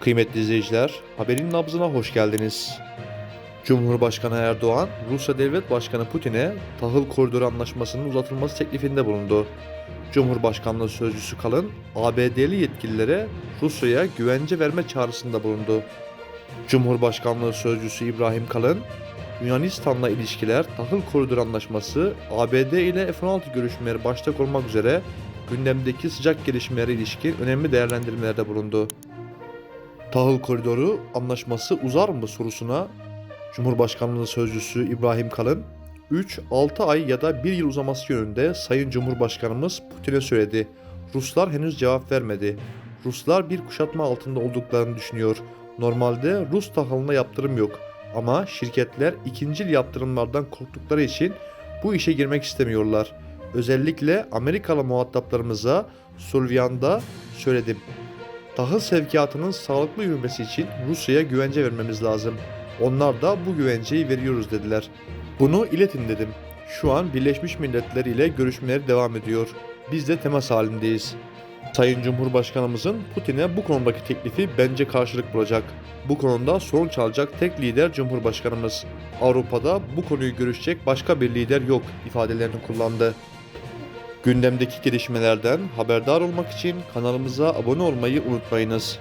Kıymetli izleyiciler, haberin nabzına hoş geldiniz. Cumhurbaşkanı Erdoğan, Rusya Devlet Başkanı Putin'e tahıl koridoru anlaşmasının uzatılması teklifinde bulundu. Cumhurbaşkanlığı sözcüsü Kalın, ABD'li yetkililere Rusya'ya güvence verme çağrısında bulundu. Cumhurbaşkanlığı sözcüsü İbrahim Kalın, Yunanistan'la ilişkiler tahıl koridoru anlaşması, ABD ile F-16 görüşmeleri başta olmak üzere gündemdeki sıcak gelişmelere ilişkin önemli değerlendirmelerde bulundu. Tahıl koridoru anlaşması uzar mı sorusuna Cumhurbaşkanlığı sözcüsü İbrahim Kalın 3-6 ay ya da 1 yıl uzaması yönünde Sayın Cumhurbaşkanımız Putin'e söyledi. Ruslar henüz cevap vermedi. Ruslar bir kuşatma altında olduklarını düşünüyor. Normalde Rus tahılına yaptırım yok. Ama şirketler ikincil yaptırımlardan korktukları için bu işe girmek istemiyorlar. Özellikle Amerikalı muhataplarımıza Sulvian'da söyledim. Tahıl sevkiyatının sağlıklı yürümesi için Rusya'ya güvence vermemiz lazım. Onlar da bu güvenceyi veriyoruz dediler. Bunu iletin dedim. Şu an Birleşmiş Milletler ile görüşmeler devam ediyor. Biz de temas halindeyiz. Sayın Cumhurbaşkanımızın Putin'e bu konudaki teklifi bence karşılık bulacak. Bu konuda sorun çalacak tek lider Cumhurbaşkanımız. Avrupa'da bu konuyu görüşecek başka bir lider yok ifadelerini kullandı. Gündemdeki gelişmelerden haberdar olmak için kanalımıza abone olmayı unutmayınız.